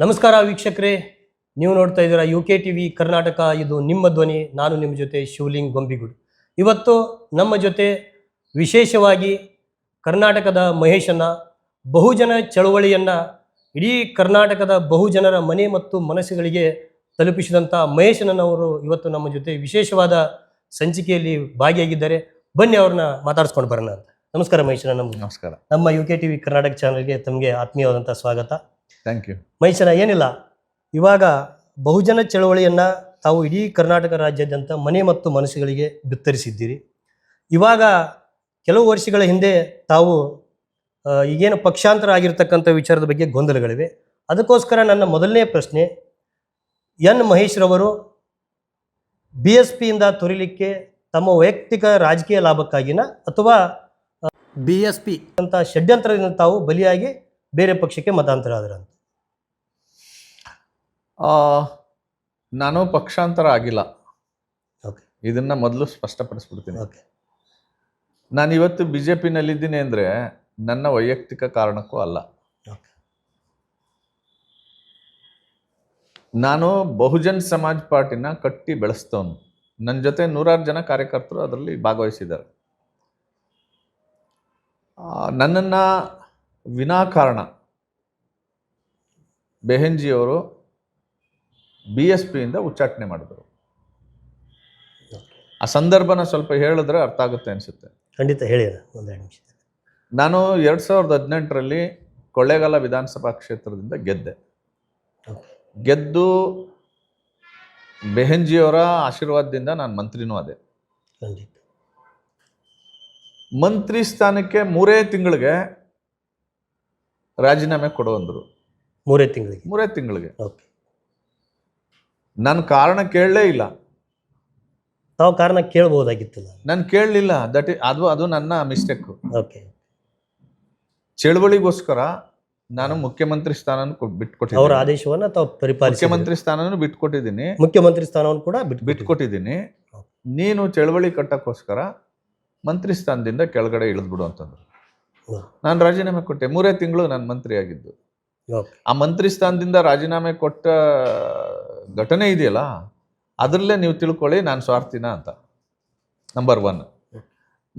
ನಮಸ್ಕಾರ ವೀಕ್ಷಕರೇ. ನೀವು ನೋಡ್ತಾ ಇದ್ದೀರಾ U K T V Karnataka. ಇದು ನಿಮ್ಮ ಧ್ವನಿ ನಾನು ನಿಮ್ಮ ಜೊತೆ ಶಿವಲಿಂಗ್ ಗೊಂಬಿಗುಡು. ಇವತ್ತು ನಮ್ಮ ಜೊತೆ ವಿಶೇಷವಾಗಿ ಕರ್ನಾಟಕದ ಮಹೇಶನ ಬಹುಜನ ಚಳವಳಿಯನ್ನು ಇಡೀ ಕರ್ನಾಟಕದ ಬಹುಜನರ ಮನೆ ಮತ್ತು ಮನಸ್ಸುಗಳಿಗೆ ತಲುಪಿಸಿದಂಥ ಮಹೇಶನವರು ಇವತ್ತು ನಮ್ಮ ಜೊತೆ ವಿಶೇಷವಾದ ಸಂಚಿಕೆಯಲ್ಲಿ ಭಾಗಿಯಾಗಿದ್ದಾರೆ. ಬನ್ನಿ ಅವ್ರನ್ನ ಮಾತಾಡಿಸ್ಕೊಂಡು ಬರೋಣ ಅಂತ. ನಮಸ್ಕಾರ ಮಹೇಶನ ನಮ್ಗೆ. ನಮಸ್ಕಾರ. ನಮ್ಮ U K T V Karnataka ಚಾನಲ್ಗೆ ತಮಗೆ ಆತ್ಮೀಯವಾದಂಥ ಸ್ವಾಗತ. ಥ್ಯಾಂಕ್ ಯು ಮಹೇಶನ ಏನಿಲ್ಲ ಇವಾಗ ಬಹುಜನ ಚಳವಳಿಯನ್ನು ತಾವು ಇಡೀ ಕರ್ನಾಟಕ ರಾಜ್ಯಾದ್ಯಂತ ಮನೆ ಮತ್ತು ಮನಸ್ಸುಗಳಿಗೆ ಬಿತ್ತರಿಸಿದ್ದೀರಿ. ಇವಾಗ ಕೆಲವು ವರ್ಷಗಳ ಹಿಂದೆ ತಾವು ಈಗೇನು ಪಕ್ಷಾಂತರ ಆಗಿರ್ತಕ್ಕಂಥ ವಿಚಾರದ ಬಗ್ಗೆ ಗೊಂದಲಗಳಿವೆ. ಅದಕ್ಕೋಸ್ಕರ ನನ್ನ ಮೊದಲನೇ ಪ್ರಶ್ನೆ ಎನ್ ಮಹೇಶ್ರವರು ಬಿ ಎಸ್ ಪಿಯಿಂದ ತೊರಿಲಿಕ್ಕೆ ತಮ್ಮ ವೈಯಕ್ತಿಕ ರಾಜಕೀಯ ಲಾಭಕ್ಕಾಗಿನ ಅಥವಾ ಬಿ ಎಸ್ ಪಿ. ಅಂತ ಷಡ್ಯಂತ್ರದಿಂದ ತಾವು ಬಲಿಯಾಗಿ ಬೇರೆ ಪಕ್ಷಕ್ಕೆ ಮತಾಂತರ ಆದ್ರ ಅಂತ ಆ, ನಾನು ಪಕ್ಷಾಂತರ ಆಗಿಲ್ಲ. ಓಕೆ. ಇದನ್ನ ಮೊದಲು ಸ್ಪಷ್ಟಪಡಿಸ್ಬಿಡ್ತೀನಿ. ಓಕೆ. ನಾನು ಇವತ್ತು ಬಿ ಜೆ ಪಿನಲ್ಲಿದ್ದೀನಿ ಅಂದರೆ ನನ್ನ ವೈಯಕ್ತಿಕ ಕಾರಣಕ್ಕೂ ಅಲ್ಲ. ನಾನು ಬಹುಜನ್ ಸಮಾಜ್ ಪಾರ್ಟಿನ ಕಟ್ಟಿ ಬೆಳೆಸ್ತವನು. ನನ್ನ ಜೊತೆ ನೂರಾರು ಜನ ಕಾರ್ಯಕರ್ತರು ಅದರಲ್ಲಿ ಭಾಗವಹಿಸಿದ್ದಾರೆ. ನನ್ನನ್ನು ವಿನಾಕಾರಣ. ಬೆಹೆಂಜಿಯವರು ಬಿ ಎಸ್ ಪಿಯಿಂದ ಉಚ್ಚಾಟನೆ ಮಾಡಿದರು. ಆ ಸಂದರ್ಭನ ಸ್ವಲ್ಪ ಹೇಳಿದ್ರೆ ಅರ್ಥ ಆಗುತ್ತೆ ಅನಿಸುತ್ತೆ. ಖಂಡಿತ ಹೇಳಿ ಒಂದೆರಡು ನಿಮಿಷ. ನಾನು ಎರಡು ಸಾವಿರದ ಹದಿನೆಂಟರಲ್ಲಿ ಕೊಳ್ಳೇಗಾಲ ವಿಧಾನಸಭಾ ಕ್ಷೇತ್ರದಿಂದ ಗೆದ್ದೆ. ಗೆದ್ದು ಬೆಹೆಂಜಿಯವರ ಆಶೀರ್ವಾದದಿಂದ ನಾನು ಮಂತ್ರಿನೂ ಅದೇ ಖಂಡಿತ. ಮಂತ್ರಿ ಸ್ಥಾನಕ್ಕೆ ಮೂರೇ ತಿಂಗಳಿಗೆ ರಾಜೀನಾಮೆ ಕೊಡು ಅಂದರು. ಮೂರೇ ತಿಂಗಳಿಗೆ. ಮೂರೇ ತಿಂಗಳಿಗೆ. ಓಕೆ. ನಾನು ಕಾರಣ ಕೇಳಲೇ ಇಲ್ಲ. ತಾವು ಕಾರಣ ಕೇಳಬಹುದಾಗಿತ್ತು ನಾನು ಕೇಳಲಿಲ್ಲ. ದಟ್ ಅದು ಅದು ನನ್ನ ಮಿಸ್ಟೇಕು ಓಕೆ. ಚಳುವಳಿಗೋಸ್ಕರ ನಾನು ಮುಖ್ಯಮಂತ್ರಿ ಸ್ಥಾನ ಅವರ ಬಿಟ್ಕೊಟ್ಟಿದ್ದೀನಿ. ಆದೇಶವನ್ನ ತಾವು ಪರಿಪಾಲಿಸಿ ಮುಖ್ಯಮಂತ್ರಿ ಸ್ಥಾನನೂ ಬಿಟ್ಕೊಟ್ಟಿದ್ದೀನಿ. ಮುಖ್ಯಮಂತ್ರಿ ಸ್ಥಾನವನ್ನು ಕೂಡ ಬಿಟ್ಟು ಬಿಟ್ಕೊಟ್ಟಿದ್ದೀನಿ. ನೀನು ಚಳವಳಿ ಕಟ್ಟಕ್ಕೋಸ್ಕರ ಮಂತ್ರಿ ಸ್ಥಾನದಿಂದ ಕೆಳಗಡೆ ಇಳಿದ್ಬಿಡು ಅಂತಂದ್ರು. ನಾನು ರಾಜೀನಾಮೆ ಕೊಟ್ಟೆ. ಮೂರೇ ತಿಂಗಳು ನಾನು ಮಂತ್ರಿ ಆಗಿದ್ದು. ಆ ಮಂತ್ರಿ ಸ್ಥಾನದಿಂದ ರಾಜೀನಾಮೆ ಕೊಟ್ಟ ಘಟನೆ ಇದೆಯಲ್ಲ ಅದರಲ್ಲೇ ನೀವು ತಿಳ್ಕೊಳ್ಳಿ ನಾನು ಸ್ವಾರ್ಥಿನ ಅಂತ. ನಂಬರ್ ಒನ್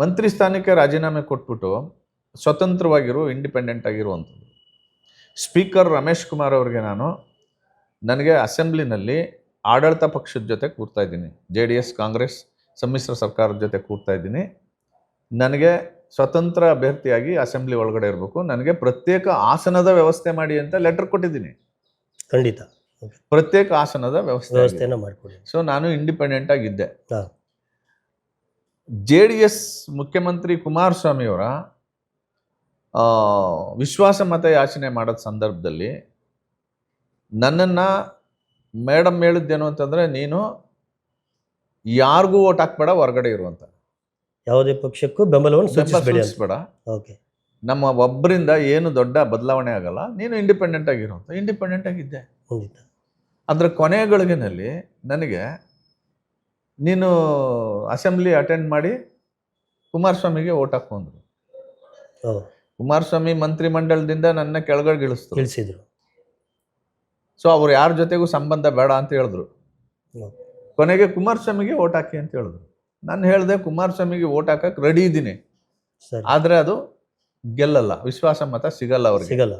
ಮಂತ್ರಿ ಸ್ಥಾನಕ್ಕೆ ರಾಜೀನಾಮೆ ಕೊಟ್ಬಿಟ್ಟು ಸ್ವತಂತ್ರವಾಗಿರು ಇಂಡಿಪೆಂಡೆಂಟ್ ಆಗಿರುವಂಥದ್ದು ಸ್ಪೀಕರ್ ರಮೇಶ್ ಕುಮಾರ್ ಅವರಿಗೆ ನಾನು ನನಗೆ ಅಸೆಂಬ್ಲಿನಲ್ಲಿ ಆಡಳಿತ ಪಕ್ಷದ ಜೊತೆ ಕೂರ್ತಾ ಇದ್ದೀನಿ. ಜೆ ಡಿ ಎಸ್ ಕಾಂಗ್ರೆಸ್ ಸಮ್ಮಿಶ್ರ ಸರ್ಕಾರದ ಜೊತೆ ಕೂರ್ತಾ ಇದ್ದೀನಿ. ನನಗೆ ಸ್ವತಂತ್ರ ಅಭ್ಯರ್ಥಿಯಾಗಿ ಅಸೆಂಬ್ಲಿ ಒಳಗಡೆ ಇರಬೇಕು. ನನಗೆ ಪ್ರತ್ಯೇಕ ಆಸನದ ವ್ಯವಸ್ಥೆ ಮಾಡಿ ಅಂತ ಲೆಟರ್ ಕೊಟ್ಟಿದ್ದೀನಿ. ಖಂಡಿತ. ಪ್ರತ್ಯೇಕ ಆಸನದ ವ್ಯವಸ್ಥೆ ವ್ಯವಸ್ಥೆಯನ್ನು ಮಾಡಿಕೊಡಿ. ಸೊ ನಾನು ಇಂಡಿಪೆಂಡೆಂಟ್ ಆಗಿದ್ದೆ. ಜೆ ಡಿ ಎಸ್ ಮುಖ್ಯಮಂತ್ರಿ ಕುಮಾರಸ್ವಾಮಿಯವರ ಆ, ವಿಶ್ವಾಸ ಮತ ಯಾಚನೆ ಮಾಡೋದ ಸಂದರ್ಭದಲ್ಲಿ ನನ್ನನ್ನು ಮೇಡಮ್ ಹೇಳಿದ್ದೇನು ಅಂತಂದರೆ ನೀನು ಯಾರಿಗೂ ಓಟ್ ಹಾಕ್ಬೇಡ ಹೊರಗಡೆ ಇರುವಂತ ಯಾವುದೇ ಪಕ್ಷಕ್ಕೂ ಬೆಂಬಲವನ್ನು ಸೂಚಿಸಬೇಡಿ ಬೇಡ ಓಕೆ ನಮ್ಮ ಒಬ್ಬರಿಂದ ಏನು ದೊಡ್ಡ ಬದಲಾವಣೆ ಆಗಲ್ಲ. ನೀನು ಇಂಡಿಪೆಂಡೆಂಟ್ ಆಗಿರೋ ಇಂಡಿಪೆಂಡೆಂಟ್ ಆಗಿದ್ದೆ. ಖಂಡಿತ. ಅದರ ಕೊನೆಯ ಗಳಿಗೆನಲ್ಲಿ ನನಗೆ ನೀನು ಅಸೆಂಬ್ಲಿ ಅಟೆಂಡ್ ಮಾಡಿ ಕುಮಾರಸ್ವಾಮಿಗೆ ಓಟ್ ಹಾಕೊಂಡ್ರು ಕುಮಾರಸ್ವಾಮಿ ಮಂತ್ರಿ ಮಂಡಲದಿಂದ ನನ್ನ ಕೆಳಗಡೆ ಇಳಿಸಿದ್ರು ಸೊ ಅವ್ರು ಯಾರ ಜೊತೆಗೂ ಸಂಬಂಧ ಬೇಡ ಅಂತ ಹೇಳಿದ್ರು. ಕೊನೆಗೆ ಕುಮಾರಸ್ವಾಮಿಗೆ ಓಟ್ ಹಾಕಿ ಅಂತ ಹೇಳಿದ್ರು. ನಾನು ಹೇಳಿದೆ ಕುಮಾರಸ್ವಾಮಿಗೆ ಓಟ್ ಹಾಕಕ್ಕೆ ರೆಡಿ ಇದ್ದೀನಿ. ಆದರೆ ಅದು ಗೆಲ್ಲಲ್ಲ ವಿಶ್ವಾಸ ಮತ ಸಿಗಲ್ಲ ಅವ್ರಿಗೆ. ಸಿಗಲ್ಲ.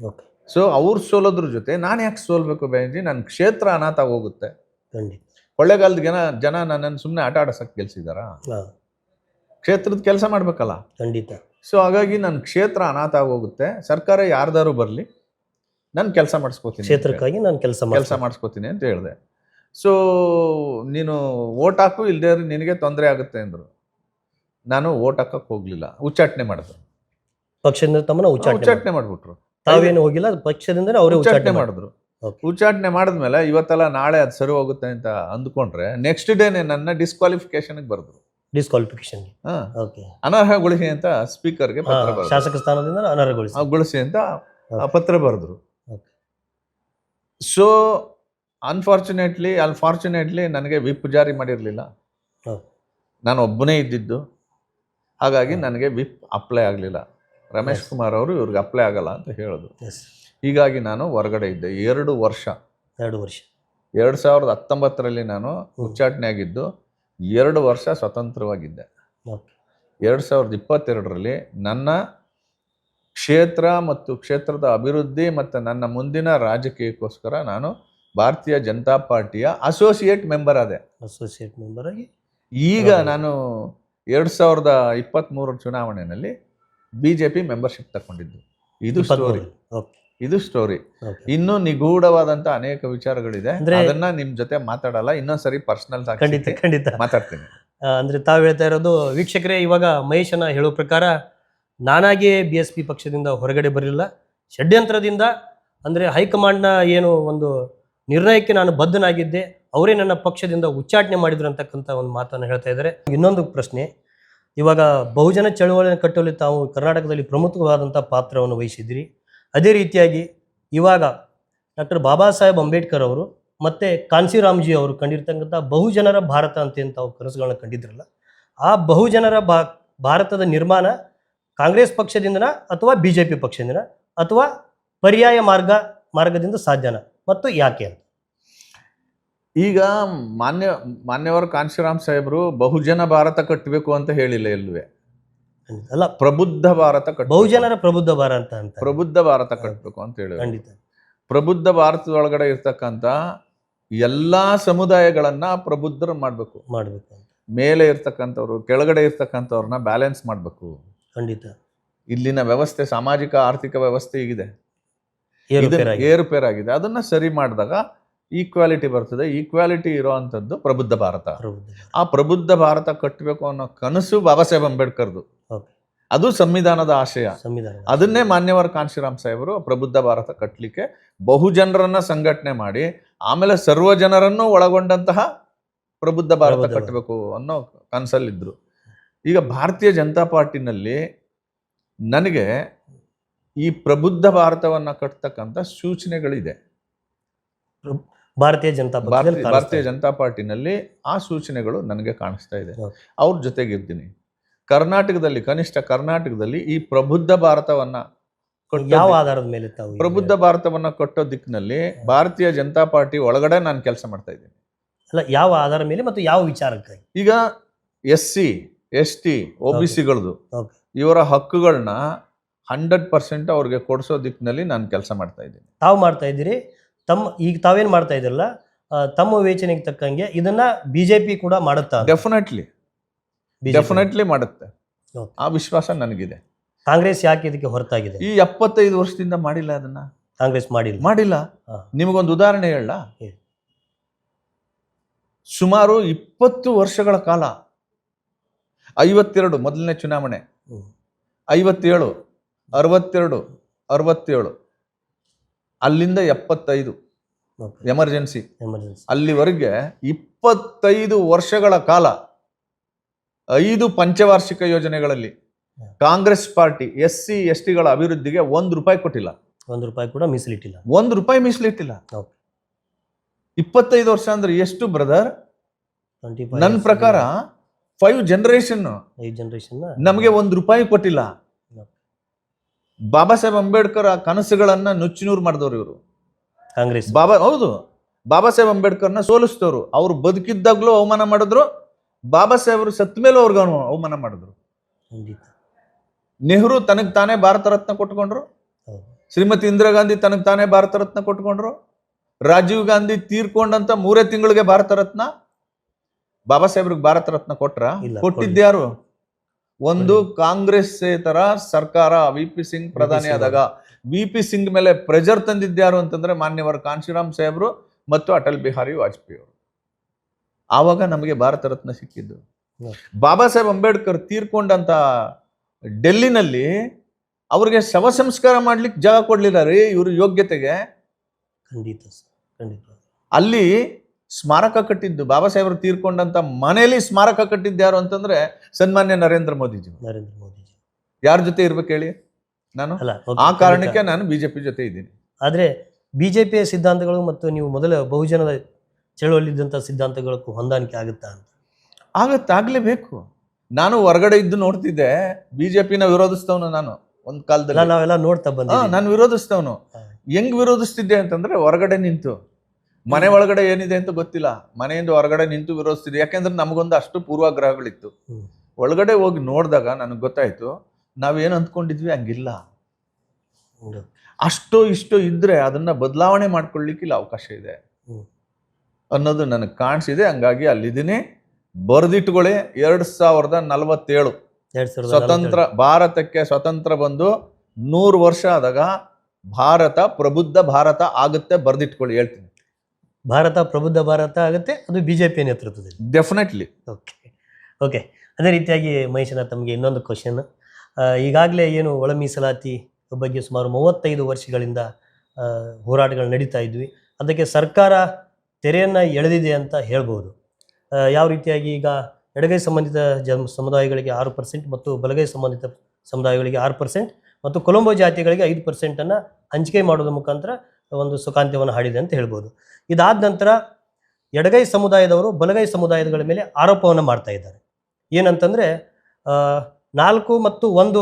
ಓಕೆ ಸೊ ಅವ್ರು ಸೋಲೋದ್ರ ಜೊತೆ ನಾನು ಯಾಕೆ ಸೋಲ್ಬೇಕು ಬೇಂಜಿ ನನ್ನ ಕ್ಷೇತ್ರ ಅನಾಥ ಹೋಗುತ್ತೆ. ಕೊಳ್ಳೇಗಾಲದ ಜನ ಜನ ನನ್ನನ್ನು ಸುಮ್ಮನೆ ಆಟ ಆಡಸಕ್ಕೆ ಗೆಲ್ಸಿದಾರ? ಕ್ಷೇತ್ರದ ಕೆಲಸ ಮಾಡ್ಬೇಕಲ್ಲ? ಖಂಡಿತ. ಸೊ ಹಾಗಾಗಿ ನನ್ನ ಕ್ಷೇತ್ರ ಅನಾಥ ಆಗೋಗುತ್ತೆ. ಸರ್ಕಾರ ಯಾರ್ದಾರು ಬರಲಿ ನಾನು ಕೆಲಸ ಮಾಡಿಸ್ಕೋತೀನಿ ಕ್ಷೇತ್ರಕ್ಕಾಗಿ ನಾನು ಕೆಲಸ ಕೆಲಸ ಮಾಡಿಸ್ಕೋತೀನಿ ಅಂತ ಹೇಳಿದೆ. ಸೊ ನೀನು ಓಟ್ ಹಾಕು ಇಲ್ಲದೆ ನಿನಗೆ ತೊಂದರೆ ಆಗುತ್ತೆ ಅಂದರು. ನಾನು ಓಟ್ ಹಾಕಕ್ಕೆ ಹೋಗಲಿಲ್ಲ. ಉಚ್ಚಾಟನೆ ಮಾಡಿದ್ರು ಪಕ್ಷದಿಂದ ತಮ್ಮನ್ನ ಉಚ್ಚಾಟನೆ ಉಚ್ಚಾಟನೆ ಮಾಡಿಬಿಟ್ರು. ತಾವೇನು ಹೋಗಿಲ್ಲ ಪಕ್ಷದಿಂದ ಅವರೇ ಉಚ್ಚಾಟನೆ ಉಚ್ಚಾಟನೆ ಮಾಡಿ ಮಾಡಿದ್ರು. ಉಚ್ಚಾಟನೆ ಮಾಡಿದ್ಮೇಲೆ ಇವತ್ತೆಲ್ಲ ನಾಳೆ ಅದು ಸರಿ ಹೋಗುತ್ತೆ ಅಂತ ಅಂದ್ಕೊಂಡ್ರೆ ನೆಕ್ಸ್ಟ್ ಡೇನೆ ನನ್ನ ಡಿಸ್ಕ್ವಾಲಿಫಿಕೇಶನ್ಗೆ ಬರೆದ್ರು. ಡಿಸ್ಕ್ವಾಲಿಫಿಕೇಶನ್ ಹಾ. ಓಕೆ ಅನರ್ಹಗೊಳಿಸಿ ಅಂತ ಸ್ಪೀಕರ್ಗೆ ಪತ್ರ ಬರೆದ್ರು. ಶಾಸಕ ಸ್ಥಾನದಿಂದ ಅನರ್ಹಗೊಳಿಸಿ. ಗೊಳಿಸಿ ಅಂತ ಆ ಪತ್ರ ಬರೆದ್ರು. ಸೊ ಅನ್ಫಾರ್ಚುನೇಟ್ಲಿ ಅನ್ಫಾರ್ಚುನೇಟ್ಲಿ ನನಗೆ ವಿಪ್ ಜಾರಿ ಮಾಡಿರಲಿಲ್ಲ. ನಾನು ಒಬ್ಬನೇ ಇದ್ದಿದ್ದು. ಹಾಗಾಗಿ ನನಗೆ ವಿಪ್ ಅಪ್ಲೈ ಆಗಲಿಲ್ಲ. ರಮೇಶ್. ಕುಮಾರ್ ಅವರು ಇವ್ರಿಗೆ ಅಪ್ಲೈ ಆಗಲ್ಲ ಅಂತ ಹೇಳೋದು. ಹೀಗಾಗಿ ನಾನು ಹೊರಗಡೆ ಇದ್ದೆ. ಎರಡು ವರ್ಷ. ಎರಡು ವರ್ಷ. ಎರಡು ಸಾವಿರದ ಹತ್ತೊಂಬತ್ತರಲ್ಲಿ ನಾನು ಉಚ್ಚಾಟನೆ ಆಗಿದ್ದು ಎರಡು ವರ್ಷ ಸ್ವತಂತ್ರವಾಗಿದ್ದೆ. ಎರಡು ಸಾವಿರದ ಇಪ್ಪತ್ತೆರಡರಲ್ಲಿ ನನ್ನ ಕ್ಷೇತ್ರ ಮತ್ತು ಕ್ಷೇತ್ರದ ಅಭಿವೃದ್ಧಿ ಮತ್ತು ನನ್ನ ಮುಂದಿನ ರಾಜಕೀಯಕ್ಕೋಸ್ಕರ ನಾನು ಭಾರತೀಯ ಜನತಾ ಪಾರ್ಟಿಯ ಅಸೋಸಿಯೇಟ್ ಮೆಂಬರ್ ಆದೆ. ಅಸೋಸಿಯೇಟ್ ಮೆಂಬರ್ ಆಗಿ ಈಗ ನಾನು ಎರಡು ಸಾವಿರದ ಇಪ್ಪತ್ತ್ಮೂರರ ಚುನಾವಣೆಯಲ್ಲಿ ಬಿ ಜೆ ಪಿ ಮೆಂಬರ್ಶಿಪ್ ತಗೊಂಡಿದ್ದು ಇದು ಸ್ಟೋರಿ ಓಕೆ ಇದು ಸ್ಟೋರಿ ಇನ್ನು ನಿಗೂಢವಾದಂತ ಅನೇಕ ವಿಚಾರಗಳಿದೆ. ಅಂದ್ರೆ- ಅದನ್ನ ನಿಮ್ಮ ಜೊತೆ ಮಾತಾಡಲ್ಲ ಇನ್ನೊಂದ್ಸರಿ ಪರ್ಸನಲ್ ಖಂಡಿತ ಖಂಡಿತ. ಮಾತಾಡ್ತೀನಿ. ಅಂದರೆ ಅಂದ್ರೆ ತಾವು ಹೇಳ್ತಾ ಇರೋದು ವೀಕ್ಷಕರೇ ಇವಾಗ ಮಹೇಶನ ಹೇಳೋ ಪ್ರಕಾರ ನಾನಾಗೆ ಬಿ ಎಸ್ ಪಿ ಪಕ್ಷದಿಂದ ಹೊರಗಡೆ ಬರಲಿಲ್ಲ. ಷಡ್ಯಂತ್ರದಿಂದ ಅಂದರೆ ಹೈಕಮಾಂಡ್ನ ಏನು ಒಂದು ನಿರ್ಣಯಕ್ಕೆ ನಾನು ಬದ್ಧನಾಗಿದ್ದೆ, ಅವರೇ ನನ್ನ ಪಕ್ಷದಿಂದ ಉಚ್ಚಾಟನೆ ಮಾಡಿದ್ರು ಅಂತಕ್ಕಂಥ ಒಂದು ಮಾತನ್ನು ಹೇಳ್ತಾ ಇದ್ದಾರೆ. ಇನ್ನೊಂದು ಪ್ರಶ್ನೆ, ಇವಾಗ ಬಹುಜನ ಚಳವಳಿಯನ್ನು ಕಟ್ಟುವಲ್ಲಿ ತಾವು ಕರ್ನಾಟಕದಲ್ಲಿ ಪ್ರಮುಖವಾದಂಥ ಪಾತ್ರವನ್ನು ವಹಿಸಿದ್ರಿ ಅದೇ ರೀತಿಯಾಗಿ ಇವಾಗ ಡಾಕ್ಟರ್ ಬಾಬಾ ಸಾಹೇಬ್ ಅಂಬೇಡ್ಕರ್ ಅವರು ಮತ್ತು ಕಾನ್ಸಿರಾಮ್ಜಿ ಅವರು ಕಂಡಿರ್ತಕ್ಕಂಥ ಬಹುಜನರ ಭಾರತ ಅಂತ ಏನು ತಾವು ಕನಸುಗಳನ್ನ ಕಂಡಿದ್ರಲ್ಲ, ಆ ಬಹುಜನರ ಬಾ ಭಾರತದ ನಿರ್ಮಾಣ ಕಾಂಗ್ರೆಸ್ ಪಕ್ಷದಿಂದನ ಅಥವಾ ಬಿ ಜೆ ಪಿ ಪಕ್ಷದಿಂದನ ಅಥವಾ ಪರ್ಯಾಯ ಮಾರ್ಗ, ಮಾರ್ಗದಿಂದ ಸಾಧ್ಯನ? ಮತ್ತು ಯಾಕೆ ಅಂತ. ಈಗ ಮಾನ್ಯ ಮಾನ್ಯವರ ಕಾಂಶಿರಾಮ್ ಸಾಹೇಬರು ಬಹುಜನ ಭಾರತ ಕಟ್ಟಬೇಕು ಅಂತ ಹೇಳಿಲ್ಲ ಎಲ್ಲವೇ ಅಲ್ಲ ಪ್ರಬುದ್ಧ ಭಾರತ ಕಟ್ಟ ಬಹುಜನರ ಪ್ರಬುದ್ಧ ಭಾರತ ಅಂತ. ಪ್ರಬುದ್ಧ ಭಾರತ ಕಟ್ಟಬೇಕು ಅಂತ ಹೇಳಿ ಖಂಡಿತ. ಪ್ರಬುದ್ಧ ಭಾರತದೊಳಗಡೆ ಇರ್ತಕ್ಕಂಥ ಎಲ್ಲ ಸಮುದಾಯಗಳನ್ನ ಪ್ರಬುದ್ಧರು ಮಾಡಬೇಕು. ಮಾಡಬೇಕು ಮೇಲೆ ಇರ್ತಕ್ಕಂಥವ್ರು ಕೆಳಗಡೆ ಇರ್ತಕ್ಕಂಥವ್ರನ್ನ ಬ್ಯಾಲೆನ್ಸ್ ಮಾಡಬೇಕು. ಖಂಡಿತ. ಇಲ್ಲಿನ ವ್ಯವಸ್ಥೆ ಸಾಮಾಜಿಕ ಆರ್ಥಿಕ ವ್ಯವಸ್ಥೆ ಈಗಿದೆ ಏರುಪೇರಾಗಿ ಏರುಪೇರಾಗಿದೆ. ಅದನ್ನ ಸರಿ ಮಾಡಿದಾಗ ಈಕ್ವಾಲಿಟಿ ಬರ್ತದೆ. ಈಕ್ವಾಲಿಟಿ ಇರೋವಂಥದ್ದು ಪ್ರಬುದ್ಧ ಭಾರತ. ಆ ಪ್ರಬುದ್ಧ ಭಾರತ ಕಟ್ಟಬೇಕು ಅನ್ನೋ ಕನಸು ಬಾಬಾ ಸಾಹೇಬ್ ಅಂಬೇಡ್ಕರ್ದು ಅದು ಸಂವಿಧಾನದ ಆಶಯ. ಸಂವಿಧಾನ ಅದನ್ನೇ ಮಾನ್ಯವರ ಕಾಂಶಿರಾಮ್ ಸಾಹೇಬರು ಪ್ರಬುದ್ಧ ಭಾರತ ಕಟ್ಟಲಿಕ್ಕೆ ಬಹುಜನರನ್ನ ಸಂಘಟನೆ ಮಾಡಿ ಆಮೇಲೆ ಸರ್ವ ಜನರನ್ನು ಒಳಗೊಂಡಂತಹ ಪ್ರಬುದ್ಧ ಭಾರತ ಪ್ರಬುದ್ಧ ಭಾರತ. ಕಟ್ಟಬೇಕು ಅನ್ನೋ ಕನಸಲ್ಲಿದ್ರು. ಈಗ ಭಾರತೀಯ ಜನತಾ ಪಾರ್ಟಿನಲ್ಲಿ ನನಗೆ ಈ ಪ್ರಬುದ್ಧ ಭಾರತವನ್ನ ಕಟ್ತಕ್ಕಂಥ ಸೂಚನೆಗಳಿದೆ. ಭಾರತೀಯ ಜನತಾ ಪಾರ್ಟಿ ಭಾರತೀಯ. ಜನತಾ ಪಾರ್ಟಿನಲ್ಲಿ ಆ ಸೂಚನೆಗಳು ನನಗೆ ಕಾಣಿಸ್ತಾ ಇದೆ. ಅವ್ರ ಜೊತೆಗಿರ್ತೀನಿ. ಕರ್ನಾಟಕದಲ್ಲಿ ಕನಿಷ್ಠ ಕರ್ನಾಟಕದಲ್ಲಿ ಈ ಪ್ರಬುದ್ಧ ಭಾರತವನ್ನ ಯಾವ ಆಧಾರದ ಮೇಲೆ ತಾವು ಪ್ರಬುದ್ಧ ಭಾರತವನ್ನ ಕಟ್ಟೋ ದಿಕ್ಕಿನಲ್ಲಿ ಭಾರತೀಯ ಜನತಾ ಪಾರ್ಟಿ ಒಳಗಡೆ ನಾನು ಕೆಲಸ ಮಾಡ್ತಾ ಇದ್ದೀನಿ. ಅಲ್ಲ ಯಾವ ಆಧಾರ ಮೇಲೆ ಮತ್ತು ಯಾವ ವಿಚಾರಕ್ಕಾಗಿ? ಈಗ S C S T O B ಸಿಗಳದು ಇವರ ಹಕ್ಕುಗಳನ್ನ ಹಂಡ್ರೆಡ್ ಪರ್ಸೆಂಟ್ ಅವ್ರಿಗೆ ಕೊಡಿಸೋ ದಿಕ್ಕಿನಲ್ಲಿ ನಾನು ಕೆಲಸ ಮಾಡ್ತಾ ಇದ್ದೀನಿ. ತಾವು ಮಾಡ್ತಾ ಇದ್ದೀರಿ. ತಮ್ಮ ಈಗ ತಾವೇನು ಮಾಡ್ತಾ ಇದ್ರಲ್ಲ ಆ, ತಮ್ಮ ವಿವೇಚನೆಗೆ ತಕ್ಕಂಗೆ ಇದನ್ನ ಬಿಜೆಪಿ ಕೂಡ ಮಾಡುತ್ತಾ? ಡೆಫಿನೆಟ್ಲಿ? ಡೆಫಿನೆಟ್ಲಿ ಮಾಡುತ್ತೆ. ಆ ವಿಶ್ವಾಸ ನನಗಿದೆ. ಕಾಂಗ್ರೆಸ್ ಯಾಕೆ ಇದಕ್ಕೆ ಹೊರತಾಗಿದೆ? ಈ ಎಪ್ಪತ್ತೈದು ವರ್ಷದಿಂದ ಮಾಡಿಲ್ಲ ಅದನ್ನ? ಕಾಂಗ್ರೆಸ್ ಮಾಡಿಲ್ಲ. ಮಾಡಿಲ್ಲ. ನಿಮಗೊಂದು ಉದಾಹರಣೆ ಹೇಳ. ಸುಮಾರು ಇಪ್ಪತ್ತು ವರ್ಷಗಳ ಕಾಲ ಐವತ್ತೆರಡು ಮೊದಲನೇ ಚುನಾವಣೆ. ಐವತ್ತೇಳು ಅರವತ್ತೆರಡು ಅರವತ್ತೇಳು ಅಲ್ಲಿಂದ ಎಪ್ಪತ್ತೈದು. ಎಮರ್ಜೆನ್ಸಿ ಎಮರ್ಜೆನ್ಸಿ ಅಲ್ಲಿವರೆಗೆ ಇಪ್ಪತ್ತೈದು ವರ್ಷಗಳ ಕಾಲ ಐದು ಪಂಚವಾರ್ಷಿಕ ಯೋಜನೆಗಳಲ್ಲಿ Congress party S C S ಟಿಗಳ ಅಭಿವೃದ್ಧಿಗೆ ಒಂದು ರೂಪಾಯಿ ಕೊಟ್ಟಿಲ್ಲ. ಒಂದು ರೂಪಾಯಿ ಕೂಡ ಮೀಸಲಿಟ್ಟಿಲ್ಲ. ಒಂದು ರೂಪಾಯಿ ಮೀಸಲಿಟ್ಟಿಲ್ಲ. ಇಪ್ಪತ್ತೈದು ವರ್ಷ ಅಂದ್ರೆ ಎಷ್ಟು ಬ್ರದರ್ ನನ್ನ ಪ್ರಕಾರ ಫೈವ್ ಜನರೇಷನ್ ನಮಗೆ ಒಂದು ರೂಪಾಯಿ ಕೊಟ್ಟಿಲ್ಲ. ಬಾಬಾ ಸಾಹೇಬ್ ಅಂಬೇಡ್ಕರ್ ಆ ಕನಸುಗಳನ್ನ ನುಚ್ಚುನೂರು ಮಾಡಿದವರು ಇವರು. ಕಾಂಗ್ರೆಸ್. ಬಾಬಾ ಹೌದು. ಬಾಬಾ ಸಾಹೇಬ್ ಅಂಬೇಡ್ಕರ್ನ ಸೋಲಿಸಿದವರು. ಅವ್ರು ಬದುಕಿದ್ದಾಗ್ಲೂ ಅವಮಾನ ಮಾಡಿದ್ರು. ಬಾಬಾ ಸಾಹೇಬ್ರು ಸತ್ತ ಮೇಲೂ ಅವ್ರಿಗೆ ಅವಮಾನ ಮಾಡಿದ್ರು. ನೆಹರು ತನಗ್ ತಾನೇ ಭಾರತ ರತ್ನ ಕೊಟ್ಕೊಂಡ್ರು. ಶ್ರೀಮತಿ ಇಂದಿರಾ ಗಾಂಧಿ ತನಗ್ ತಾನೇ ಭಾರತ ರತ್ನ ಕೊಟ್ಕೊಂಡ್ರು. ರಾಜೀವ್ ಗಾಂಧಿ ತೀರ್ಕೊಂಡಂತ ಮೂರೇ ತಿಂಗಳಿಗೆ ಭಾರತ ರತ್ನ. ಬಾಬಾ ಸಾಹೇಬ್ರಿಗೆ ಭಾರತ ರತ್ನ ಕೊಟ್ರ? ಇಲ್ಲ, ಕೊಟ್ಟಿದ್ಯಾರು ಕಾಂಗ್ರೆಸ್ ಸೇತರ ಸರ್ಕಾರ ವಿ ಪಿ ಸಿಂಗ್ ಪ್ರಧಾನಿ ಆದಾಗ ವಿ ಪಿ ಸಿಂಗ್ ಮೇಲೆ ಪ್ರೆಜರ್ ತಂದಿದ್ದ್ಯಾರು ಅಂತಂದ್ರೆ ಮಾನ್ಯವರ ಕಾಂಶಿರಾಮ್ ಸಾಹೇಬ್ರು ಮತ್ತು ಅಟಲ್ ಬಿಹಾರಿ ವಾಜಪೇಯಿ ಅವರು. ಆವಾಗ ನಮಗೆ ಭಾರತ ರತ್ನ ಸಿಕ್ಕಿದ್ದು. ಬಾಬಾ ಸಾಹೇಬ್ ಅಂಬೇಡ್ಕರ್ ತೀರ್ಕೊಂಡಂತ ಡೆಲ್ಲಿನಲ್ಲಿ ಅವ್ರಿಗೆ ಶವ ಸಂಸ್ಕಾರ ಮಾಡ್ಲಿಕ್ಕೆ ಜಾಗ ಕೊಡ್ಲಿಲ್ಲ ರೀ ಇವ್ರ ಯೋಗ್ಯತೆಗೆ. ಖಂಡಿತ ಸರ್ ಖಂಡಿತ. ಅಲ್ಲಿ ಸ್ಮಾರಕ ಕಟ್ಟಿದ್ದು ಬಾಬಾ ಸಾಹೇಬರು ತೀರ್ಕೊಂಡಂತ ಮನೆಯಲ್ಲಿ ಸ್ಮಾರಕ ಕಟ್ಟಿದ್ದು ಯಾರು ಅಂತಂದ್ರೆ ಸನ್ಮಾನ್ಯ ನರೇಂದ್ರ ಮೋದಿಜಿ. ನರೇಂದ್ರ ಮೋದಿಜಿ. ಯಾರ ಜೊತೆ ಇರ್ಬೇಕು ಹೇಳಿ? ನಾನು? ಆ ಕಾರಣಕ್ಕೆ ನಾನು ಬಿಜೆಪಿ ಜೊತೆ ಇದ್ದೀನಿ. ಆದ್ರೆ ಬಿಜೆಪಿಯ ಸಿದ್ಧಾಂತಗಳು ಮತ್ತು ನೀವು ಮೊದಲ ಬಹುಜನದ ಚಳುವಳಿದ್ದಂಥ ಸಿದ್ಧಾಂತಗಳಕ್ಕೂ ಹೊಂದಾಣಿಕೆ ಆಗುತ್ತಾ ಅಂತ? ಆಗತ್ತಾಗ್ಲೇಬೇಕು ನಾನು ಹೊರಗಡೆ ಇದ್ದು ನೋಡ್ತಿದ್ದೆ ಬಿಜೆಪಿನ ವಿರೋಧಿಸ್ತವನು ನಾನು ಒಂದು ಕಾಲದಲ್ಲಿ. ನಾವೆಲ್ಲ ನೋಡ್ತಾ ಬಂದ ನಾನು ವಿರೋಧಿಸ್ತವನು. ಹೆಂಗ್ ವಿರೋಧಿಸ್ತಿದ್ದೆ ಅಂತಂದ್ರೆ ಹೊರಗಡೆ ನಿಂತು. ಮನೆ ಒಳಗಡೆ ಏನಿದೆ ಅಂತ ಗೊತ್ತಿಲ್ಲ. ಮನೆಯಿಂದ ಹೊರಗಡೆ ನಿಂತು ವಿರೋಧಿಸ್ತಿದ್ದೆ ಯಾಕೆಂದ್ರೆ ನಮಗೊಂದು ಅಷ್ಟು ಪೂರ್ವಾಗ್ರಹಗಳಿತ್ತು. ಒಳಗಡೆ ಹೋಗಿ ನೋಡಿದಾಗ ನನಗೆ ಗೊತ್ತಾಯ್ತು ನಾವೇನು ಅಂದ್ಕೊಂಡಿದ್ವಿ ಹಂಗಿಲ್ಲ. ಅಷ್ಟು ಇಷ್ಟೋ ಇದ್ರೆ ಅದನ್ನ ಬದಲಾವಣೆ ಮಾಡ್ಕೊಳ್ಳಿಕ್ಕೆ ಇಲ್ಲಿ ಅವಕಾಶ ಇದೆ. ಅನ್ನೋದು ನನಗೆ ಕಾಣಿಸಿದೆ. ಹಂಗಾಗಿ ಅಲ್ಲಿದ್ದೀನಿ ಬರೆದಿಟ್ಕೊಳ್ಳಿ ಎರಡ್ ಸಾವಿರದ ನಲವತ್ತೇಳು. ಸ್ವತಂತ್ರ ಭಾರತಕ್ಕೆ ಸ್ವತಂತ್ರ ಬಂದು ನೂರು ವರ್ಷ ಆದಾಗ ಭಾರತ ಪ್ರಬುದ್ಧ ಭಾರತ ಆಗುತ್ತೆ ಬರೆದಿಟ್ಕೊಳ್ಳಿ ಹೇಳ್ತೀನಿ. ಭಾರತ ಪ್ರಬುದ್ಧ ಭಾರತ ಆಗುತ್ತೆ ಅದು ಬಿ ಜೆ ಪಿ ನೇತೃತ್ವದಲ್ಲಿ. ಡೆಫಿನೆಟ್ಲಿ ಓಕೆ ಓಕೆ ಅದೇ ರೀತಿಯಾಗಿ ಮಹೇಶನ ತಮಗೆ ಇನ್ನೊಂದು ಕ್ವಶನ್ ಈಗಾಗಲೇ ಏನು ಒಳ ಮೀಸಲಾತಿ ಬಗ್ಗೆ ಸುಮಾರು ಮೂವತ್ತೈದು ವರ್ಷಗಳಿಂದ ಹೋರಾಟಗಳು ನಡೀತಾ ಇದ್ವಿ. ಅದಕ್ಕೆ ಸರ್ಕಾರ ತೆರೆಯನ್ನು ಎಳೆದಿದೆ ಅಂತ ಹೇಳ್ಬೋದು. ಯಾವ ರೀತಿಯಾಗಿ ಈಗ ಎಡಗೈ ಸಂಬಂಧಿತ ಜನ್ ಸಮುದಾಯಗಳಿಗೆ ಆರು ಪರ್ಸೆಂಟ್ ಮತ್ತು ಬಲಗೈ ಸಂಬಂಧಿತ ಸಮುದಾಯಗಳಿಗೆ ಆರು ಪರ್ಸೆಂಟ್ ಮತ್ತು ಕೊಲಂಬೋ ಜಾತಿಗಳಿಗೆ ಐದು ಪರ್ಸೆಂಟನ್ನು ಹಂಚಿಕೆ ಮಾಡೋದ್ರ ಮುಖಾಂತರ ಒಂದು ಸುಖಾಂತ್ಯವನ್ನು ಹಾಡಿದೆ ಅಂತ ಹೇಳ್ಬೋದು. ಇದಾದ ನಂತರ ಎಡಗೈ ಸಮುದಾಯದವರು ಬಲಗೈ ಸಮುದಾಯಗಳ ಮೇಲೆ ಆರೋಪವನ್ನು ಮಾಡ್ತಾ ಇದ್ದಾರೆ. ಏನಂತಂದರೆ ನಾಲ್ಕು ಮತ್ತು ಒಂದು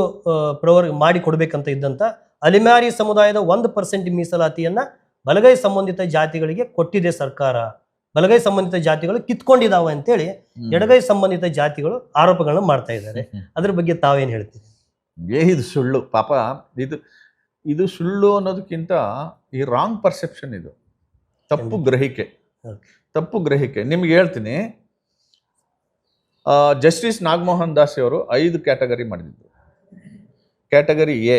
ಪ್ರವರ್ ಮಾಡಿ ಕೊಡಬೇಕಂತ ಇದ್ದಂಥ ಅಲಿಮಾರಿ ಸಮುದಾಯದ ಒಂದು ಪರ್ಸೆಂಟ್ ಮೀಸಲಾತಿಯನ್ನು ಬಲಗೈ ಸಂಬಂಧಿತ ಜಾತಿಗಳಿಗೆ ಕೊಟ್ಟಿದೆ ಸರ್ಕಾರ. ಬಲಗೈ ಸಂಬಂಧಿತ ಜಾತಿಗಳು ಕಿತ್ಕೊಂಡಿದ್ದಾವೆ ಅಂತೇಳಿ ಎಡಗೈ ಸಂಬಂಧಿತ ಜಾತಿಗಳು ಆರೋಪಗಳನ್ನು ಮಾಡ್ತಾ ಇದ್ದಾರೆ. ಅದ್ರ ಬಗ್ಗೆ ತಾವೇನು ಹೇಳ್ತೀರಿ? ಏ ಇದು ಸುಳ್ಳು. ಪಾಪ ಇದು ಇದು ಸುಳ್ಳು ಅನ್ನೋದಕ್ಕಿಂತ ಈ ರಾಂಗ್ ಪರ್ಸೆಪ್ಷನ್ ಇದು. ತಪ್ಪು ಗ್ರಹಿಕೆ. ತಪ್ಪು ಗ್ರಹಿಕೆ. ನಿಮ್ಗೆ ಹೇಳ್ತೀನಿ ಜಸ್ಟಿಸ್ ನಾಗಮೋಹನ್ ದಾಸ್ ಅವರು ಐದು ಕ್ಯಾಟಗರಿ ಮಾಡಿದ್ರು. Category A.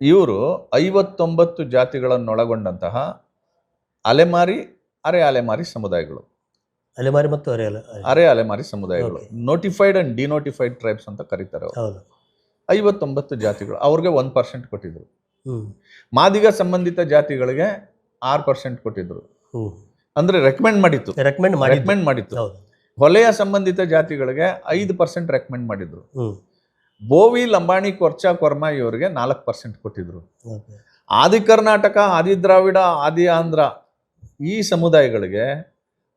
ಇವರು ಐವತ್ತೊಂಬತ್ತು ಜಾತಿಗಳನ್ನೊಳಗೊಂಡಂತಹ ಅಲೆಮಾರಿ ಅರೆ ಅಲೆಮಾರಿ ಸಮುದಾಯಗಳು. ಅಲೆಮಾರಿ ಮತ್ತು ಅರೆಯಲ್ಲ ಅರೆ. ಅಲೆಮಾರಿ ಸಮುದಾಯಗಳು. ನೋಟಿಫೈಡ್ ಅಂಡ್ ಡಿನೋಟಿಫೈಡ್ ಟ್ರೈಬ್ಸ್ ಅಂತ ಕರೀತಾರೆ ಐವತ್ತೊಂಬತ್ತು ಜಾತಿಗಳು ಅವ್ರಿಗೆ ಒಂದು ಪರ್ಸೆಂಟ್ ಕೊಟ್ಟಿದ್ರು. ಮಾದಿಗ ಸಂಬಂಧಿತ ಜಾತಿಗಳಿಗೆ ಆರು ಪರ್ಸೆಂಟ್ ಕೊಟ್ಟಿದ್ರು. ಅಂದ್ರೆ ರೆಕಮೆಂಡ್ ಮಾಡಿತ್ತು. ರೆಕಮೆಂಡ್ ಮಾಡಿ ರೆಕಮೆಂಡ್ ಮಾಡಿತ್ತು. ಹೊಲೆಯ ಸಂಬಂಧಿತ ಜಾತಿಗಳಿಗೆ ಐದು ಪರ್ಸೆಂಟ್ ರೆಕಮೆಂಡ್ ಮಾಡಿದ್ರು. ಬೋವಿ ಲಂಬಾಣಿ ಕೊರ್ಚ ಕೊರ್ಮ ಇವರಿಗೆ ನಾಲ್ಕು ಪರ್ಸೆಂಟ್ ಕೊಟ್ಟಿದ್ರು. ಆದಿ ಕರ್ನಾಟಕ ಆದಿ ದ್ರಾವಿಡ ಆದಿ ಆಂಧ್ರ ಈ ಸಮುದಾಯಗಳಿಗೆ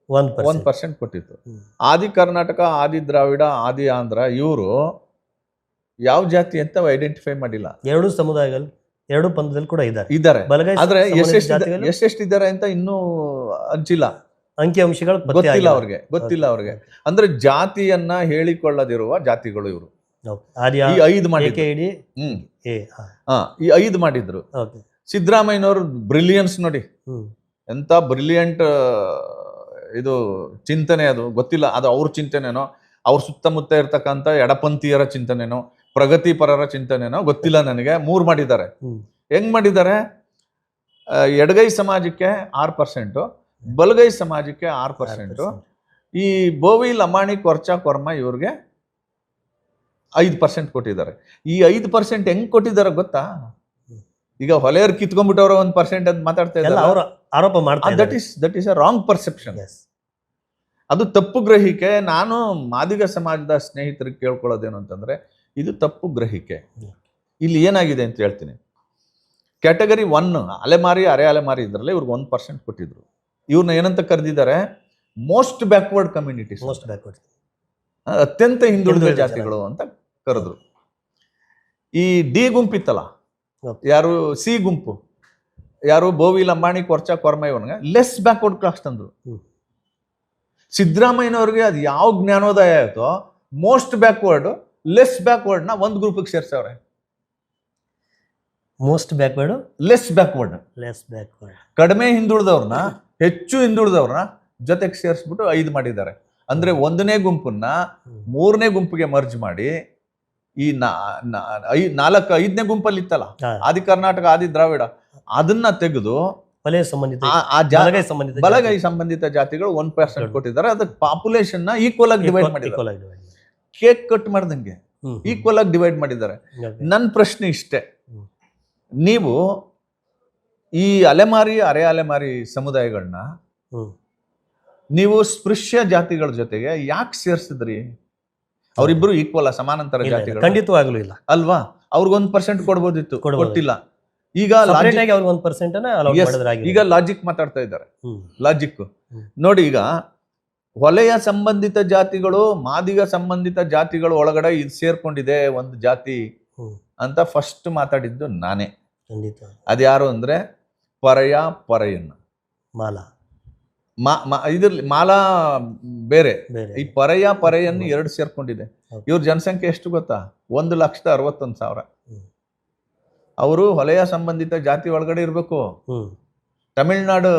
ಒಂದು ಒಂದ್ ಪರ್ಸೆಂಟ್ ಕೊಟ್ಟಿತ್ತು. ಆದಿ ಕರ್ನಾಟಕ ಆದಿ ದ್ರಾವಿಡ ಆದಿ ಆಂಧ್ರ ಇವರು ಯಾವ ಜಾತಿ ಅಂತ ಐಡೆಂಟಿಫೈ ಮಾಡಿಲ್ಲ. ಎರಡು ಸಮುದಾಯಗಳು ಎರಡು ಪಂಥದಲ್ಲಿ ಕೂಡ ಇದ್ದಾರೆ. ಇದ್ದಾರೆ. ಬಲಗೈ ಆದ್ರೆ ಎಷ್ಟೆಷ್ಟು ಎಷ್ಟೆಷ್ಟಿದ್ದಾರೆ ಅಂತ ಇನ್ನೂ ಹಂಚಿಲ್ಲ ಅಂಕಿಅಂಶಗಳು ಗೊತ್ತಿಲ್ಲ. ಅವ್ರಿಗೆ ಗೊತ್ತಿಲ್ಲ ಅವ್ರಿಗೆ. ಅಂದ್ರೆ ಜಾತಿಯನ್ನ ಹೇಳಿಕೊಳ್ಳದಿರುವ ಜಾತಿಗಳು ಇವರು. ಈ ಐದು ಹಾ ಈ ಐದು ಮಾಡಿದ್ರು. ಸಿದ್ದರಾಮಯ್ಯನವರು ಬ್ರಿಲಿಯನ್ಸ್ ನೋಡಿ. ಎಂತ ಬ್ರಿಲಿಯಂಟ್ ಇದು ಚಿಂತನೆ ಅದು ಗೊತ್ತಿಲ್ಲ. ಅದು ಅವ್ರ ಚಿಂತನೆನೋ ಅವ್ರ ಸುತ್ತಮುತ್ತ ಇರ್ತಕ್ಕಂಥ ಎಡಪಂಥೀಯರ ಚಿಂತನೆನೋ ಪ್ರಗತಿಪರರ ಚಿಂತನೆನೋ ಗೊತ್ತಿಲ್ಲ ನನಗೆ. ಮೂರ್ ಮಾಡಿದ್ದಾರೆ. ಹೆಂಗ್ ಮಾಡಿದ್ದಾರೆ? ಎಡಗೈ ಸಮಾಜಕ್ಕೆ ಆರು ಪರ್ಸೆಂಟು ಬಲಗೈ ಸಮಾಜಕ್ಕೆ ಆರು ಪರ್ಸೆಂಟು. ಈ ಬೋವಿ ಲಮಾಣಿ ಕೊರ್ಚ ಕೊರ್ಮ ಇವ್ರಿಗೆ ಐದು ಪರ್ಸೆಂಟ್ ಕೊಟ್ಟಿದ್ದಾರೆ. ಈ ಐದು ಪರ್ಸೆಂಟ್ ಹೆಂಗ್ ಕೊಟ್ಟಿದ್ದಾರೆ ಗೊತ್ತಾ? ಈಗ ಹೊಲೆಯರ್ ಕಿತ್ಕೊಂಡ್ಬಿಟ್ಟವ್ರ ಒಂದ್ ಪರ್ಸೆಂಟ್ ಅಂತ ಮಾತಾಡ್ತಾ ಇದ್ದಾರೆ. ಅವರು ಆರೋಪ ಮಾಡ್ತಾರೆ that is that is a wrong perception. ಅದು ತಪ್ಪು ಗ್ರಹಿಕೆ. ನಾನು ಮಾದಿಗ ಸಮಾಜದ ಸ್ನೇಹಿತರಿಗೆ ಕೇಳ್ಕೊಳ್ಳೋದೇನು ಅಂತಂದ್ರೆ ಇದು ತಪ್ಪು ಗ್ರಹಿಕೆ. ಇಲ್ಲಿ ಏನಾಗಿದೆ ಅಂತ ಹೇಳ್ತೀನಿ. ಕ್ಯಾಟಗರಿ ಒನ್ ಅಲೆಮಾರಿ ಅರೆ ಅಲೆಮಾರಿ ಇದರಲ್ಲಿ ಇವ್ರಿಗೆ ಒಂದು ಪರ್ಸೆಂಟ್ ಕೊಟ್ಟಿದ್ರು. ಇವ್ರನ್ನ ಏನಂತ ಕರೆದಿದ್ದಾರೆ? Most backward communities most backward ಅತ್ಯಂತ ಹಿಂದುಳಿದ ಜಾತಿಗಳು ಅಂತ ಕರೆದ್ರು. ಈ ಡಿ ಗುಂಪಿತ್ತಲ್ಲ. ಯಾರು ಸಿ ಗುಂಪು? ಯಾರು ಬೋವಿ ಲಂಬಾಣಿ ಕೊರ್ಚ ಕೊರ್ಮ ಇವನ್ಗೆ? ಲೆಸ್ ಬ್ಯಾಕ್ವರ್ಡ್ ಕ್ಲಾಸ್ ತಂದ್ರು. ಸಿದ್ದರಾಮಯ್ಯನವ್ರಿಗೆ ಅದು ಯಾವ ಜ್ಞಾನೋದಯ ಆಯ್ತೋ ಮೋಸ್ಟ್ ಬ್ಯಾಕ್ವರ್ಡ್ ಲೆಸ್ ಬ್ಯಾಕ್ವರ್ಡ್ನ ಒಂದು ಗ್ರೂಪಿಗೆ ಸೇರ್ಸವ್ರೆ. Most backward less backward less backward ಕಡಿಮೆ ಹಿಂದುಳಿದವ್ರನ್ನ ಹೆಚ್ಚು ಹಿಂದುಳಿದವ್ರನ್ನ ಜೊತೆಗೆ ಸೇರಿಸ್ಬಿಟ್ಟು ಐದು ಮಾಡಿದ್ದಾರೆ. ಅಂದ್ರೆ ಒಂದನೇ ಗುಂಪನ್ನ ಮೂರನೇ ಗುಂಪಿಗೆ ಮರ್ಜ್ ಮಾಡಿ ಈ ನಾಲ್ಕು ಐದನೇ ಗುಂಪಲ್ಲಿ ಇತ್ತಲ್ಲ ಆದಿ ಕರ್ನಾಟಕ ಆದಿ ದ್ರಾವಿಡ ಅದನ್ನ ತೆಗೆದು ವಲಯ ಸಂಬಂಧಿತ ಬಲಗೈ ಸಂಬಂಧಿತ ಬಲಗೈ ಸಂಬಂಧಿತ ಜಾತಿಗಳು ಒನ್ ಪರ್ಸೆಂಟ್ ಕೊಟ್ಟಿದ್ದಾರೆ. ಅದಕ್ಕೆ ಪಾಪ್ಯುಲೇಷನ್ನ ಈಕ್ವಲ್ ಆಗಿ ಡಿವೈಡ್ ಮಾಡಿದ್ದಾರೆ. ಕೇಕ್ ಕಟ್ ಮಾಡ್ದಂಗೆ ಈಕ್ವಲ್ ಆಗಿ ಡಿವೈಡ್ ಮಾಡಿದ್ದಾರೆ. ನನ್ನ ಪ್ರಶ್ನೆ ಇಷ್ಟೇ. ನೀವು ಈ ಅಲೆಮಾರಿ ಅರೆ ಅಲೆಮಾರಿ ಸಮುದಾಯಗಳನ್ನ ನೀವು ಸ್ಪೃಶ್ಯ ಜಾತಿಗಳ ಜೊತೆಗೆ ಯಾಕೆ ಸೇರ್ಸಿದ್ರಿ? ಅವರಿಬ್ರು ಈಕ್ವಲ್ ಸಮಾನಾಂತರ ಜಾತಿಗಳು? ಖಂಡಿತವಾಗ್ಲೂ ಇಲ್ಲ. ಅಲ್ವಾ? ಅವ್ರಿಗೊಂದ್ ಪರ್ಸೆಂಟ್ ಕೊಡ್ಬೋದಿತ್ತು. ಕೊಡ್ಬೋದು. ಕೊಟ್ಟಿಲ್ಲ. ಈಗ ಈಗ ಲಾಜಿಕ್ ಮಾತಾಡ್ತಾ ಇದ್ದಾರೆ. ಲಾಜಿಕ್ ನೋಡಿ ಈಗ ವಲಯ ಸಂಬಂಧಿತ ಜಾತಿಗಳು ಮಾದಿಗ ಸಂಬಂಧಿತ ಜಾತಿಗಳು ಒಳಗಡೆ ಇದು ಸೇರ್ಕೊಂಡಿದೆ ಒಂದು ಜಾತಿ ಅಂತ ಫಸ್ಟ್ ಮಾತಾಡಿದ್ದು ನಾನೇ. ಖಂಡಿತ. ಅದ್ಯಾರು ಅಂದ್ರೆ ಪರಯ ಪರಯನ್ನ. ಮಾಲಾ. ಇದ್ರಲ್ಲಿ ಮಾಲಾ ಬೇರೆ. ಈ ಪರಯ ಪರೆಯನ್ನು ಎರಡು ಸೇರ್ಕೊಂಡಿದೆ. ಇವ್ರ ಜನಸಂಖ್ಯೆ ಎಷ್ಟು ಗೊತ್ತಾ? ಒಂದು ಲಕ್ಷದ ಅರವತ್ತೊಂದು ಸಾವಿರ. ಅವರು ಹೊಲೆಯ ಸಂಬಂಧಿತ ಜಾತಿ ಒಳಗಡೆ ಇರ್ಬೇಕು. ತಮಿಳ್ನಾಡು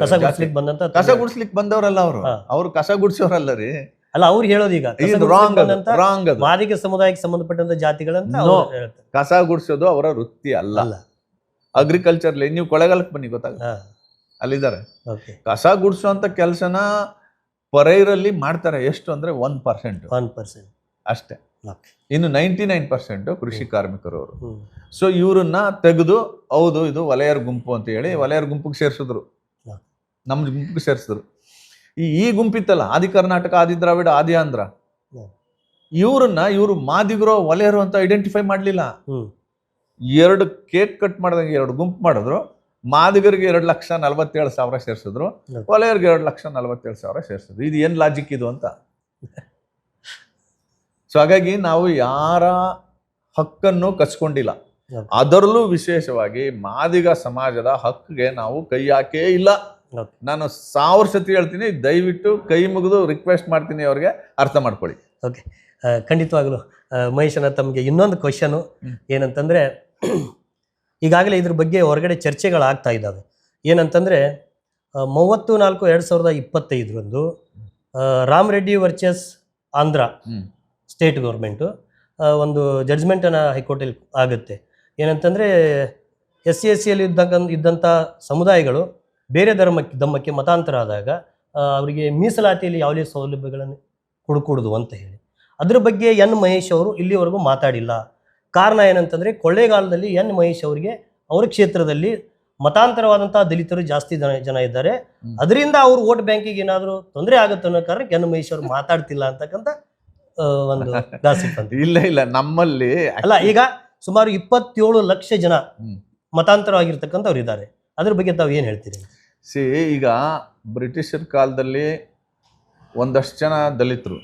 ಕಸ ಗುಡ್ಸ್ಲಿಕ್ ಗುಡಿಸ್ಲಿಕ್ಕೆ ಬಂದಂತ ಕಸ ಗುಡ್ಸ್ಲಿಕ್ ಬಂದವರಲ್ಲ ಅವರು. ಅವರು ಕಸ ಗುಡ್ಸೋರಲ್ಲ ರೀ. ಅಲ್ಲ ಅವ್ರು ಹೇಳೋದೀಗ ಕಸ ಇದು ರಾಂಗ್ ರಾಂಗ್ ಮಾದಿಗ ಸಮುದಾಯಕ್ಕೆ ಸಂಬಂಧಪಟ್ಟಂತ ಜಾತಿಗಳಂತ ಕಸ ಗುಡ್ಸೋದು ಅವರ ವೃತ್ತಿ ಅಲ್ಲ. ಅಗ್ರಿಕಲ್ಚರ್ ನೀವು ಕೊಳೆಗಾಲಕ್ಕೆ ಬನ್ನಿ ಗೊತ್ತಾಗ ಅಲ್ಲಿದ್ದಾರೆ. ಕಸ ಗುಡ್ಸುವಂತ ಕೆಲಸನ ಪರೈರಲ್ಲಿ ಮಾಡ್ತಾರೆ ಎಷ್ಟು ಅಂದ್ರೆ ಒನ್ ಪರ್ಸೆಂಟ್ ಒನ್ ಪರ್ಸೆಂಟ್ ಅಷ್ಟೇ. ಇನ್ನು ನೈಂಟಿ ನೈನ್ ಪರ್ಸೆಂಟ್ ಕೃಷಿ ಕಾರ್ಮಿಕರು ಅವರು ಸೊ ಇವರನ್ನ ತೆಗೆದು ಹೌದು ಇದು ವಲಯರ ಗುಂಪು ಅಂತ ಹೇಳಿ ವಲಯರ ಗುಂಪಿಗೆ ಸೇರಿಸಿದ್ರು. ನಮ್ಮ ಗುಂಪಿಗೆ ಸೇರಿಸಿದ್ರು. ಈ ಈ ಗುಂಪಿತ್ತಲ್ಲ ಆದಿ ಕರ್ನಾಟಕ ಆದಿ ದ್ರಾವಿಡ ಆದಿ ಆಂಧ್ರ. ಇವ್ರನ್ನ ಇವರು ಮಾದಿಗರು ವಲಯರು ಅಂತ ಐಡೆಂಟಿಫೈ ಮಾಡಲಿಲ್ಲ. ಎರಡು ಕೇಕ್ ಕಟ್ ಮಾಡಿದಂಗೆ ಎರಡು ಗುಂಪು ಮಾಡಿದ್ರು. ಮಾದಿಗರಿಗೆ ಎರಡು ಲಕ್ಷ ನಲವತ್ತೇಳು ಸಾವಿರ ಸೇರಿಸಿದ್ರು. ವಲಯರಿಗೆ ಎರಡು ಲಕ್ಷ ನಲವತ್ತೇಳು ಸಾವಿರ ಸೇರಿಸಿದ್ರು. ಇದು ಏನು ಲಾಜಿಕ್ ಇದು ಅಂತ? ಸೊ ಹಾಗಾಗಿ ನಾವು ಯಾರ ಹಕ್ಕನ್ನು ಕಚ್ಕೊಂಡಿಲ್ಲ. ಅದರಲ್ಲೂ ವಿಶೇಷವಾಗಿ ಮಾದಿಗ ಸಮಾಜದ ಹಕ್ಕಿಗೆ ನಾವು ಕೈ ಹಾಕೇ ಇಲ್ಲ. ನಾನು ಸಾವಿರ ಸತಿ ಹೇಳ್ತೀನಿ ದಯವಿಟ್ಟು ಕೈ ಮುಗಿದು ರಿಕ್ವೆಸ್ಟ್ ಮಾಡ್ತೀನಿ ಅವ್ರಿಗೆ ಅರ್ಥ ಮಾಡ್ಕೊಳ್ಳಿ. ಓಕೆ ಖಂಡಿತವಾಗಲೂ ಮಹೇಶನ ತಮಗೆ ಇನ್ನೊಂದು ಕ್ವಶನು. ಏನಂತಂದರೆ ಈಗಾಗಲೇ ಇದ್ರ ಬಗ್ಗೆ ಹೊರಗಡೆ ಚರ್ಚೆಗಳಾಗ್ತಾ ಇದ್ದಾವೆ. ಏನಂತಂದರೆ ಮೂವತ್ತು ನಾಲ್ಕು ಎರಡು ಸಾವಿರದ ಇಪ್ಪತ್ತೈದರಂದು Ram Reddy versus Andhra state government ಒಂದು ಜಡ್ಜ್ಮೆಂಟನ್ನು ಹೈಕೋರ್ಟಲ್ಲಿ ಆಗುತ್ತೆ. ಏನಂತಂದರೆ ಎಸ್ ಸಿ ಎಸ್ ಸಿಯಲ್ಲಿ ಇದ್ದಾಗ ಇದ್ದಂಥ ಸಮುದಾಯಗಳು ಬೇರೆ ಧರ್ಮಕ್ಕೆ ಧರ್ಮಕ್ಕೆ ಮತಾಂತರ ಆದಾಗ ಅವರಿಗೆ ಮೀಸಲಾತಿಯಲ್ಲಿ ಯಾವುದೇ ಸೌಲಭ್ಯಗಳನ್ನು ಕೊಡಕೂಡದು ಅಂತ ಹೇಳಿ. ಅದ್ರ ಬಗ್ಗೆ ಎನ್ ಮಹೇಶ್ ಅವರು ಇಲ್ಲಿವರೆಗೂ ಮಾತಾಡಿಲ್ಲ. ಕಾರಣ ಏನಂತಂದರೆ ಕೊಳ್ಳೇಗಾಲದಲ್ಲಿ ಎನ್ ಮಹೇಶ್ ಅವರಿಗೆ ಅವರ ಕ್ಷೇತ್ರದಲ್ಲಿ ಮತಾಂತರವಾದಂತಹ ದಲಿತರು ಜಾಸ್ತಿ ಜನ ಜನ ಇದ್ದಾರೆ. ಅದರಿಂದ ಅವರು ವೋಟ್ ಬ್ಯಾಂಕಿಗೆ ಏನಾದರೂ ತೊಂದರೆ ಆಗುತ್ತೆ ಅನ್ನೋ ಕಾರಣಕ್ಕೆ ಎನ್ ಮಹೇಶ್ ಅವರು ಮಾತಾಡ್ತಿಲ್ಲ ಅಂತಕ್ಕಂಥ ಒಂದು ಗಾಸಿಪ್ ಅಂತ. ಇಲ್ಲ ಇಲ್ಲ ನಮ್ಮಲ್ಲಿ ಅಲ್ಲ ಈಗ ಸುಮಾರು ಇಪ್ಪತ್ತೇಳು ಲಕ್ಷ ಜನ. ಮತಾಂತರವಾಗಿರ್ತಕ್ಕಂಥವ್ರು ಇದ್ದಾರೆ. ಅದ್ರ ಬಗ್ಗೆ ತಾವು ಏನು ಹೇಳ್ತೀರಿ? ಸಿ ಈಗ ಬ್ರಿಟಿಷರ ಕಾಲದಲ್ಲಿ ಒಂದಷ್ಟು ಜನ ದಲಿತರು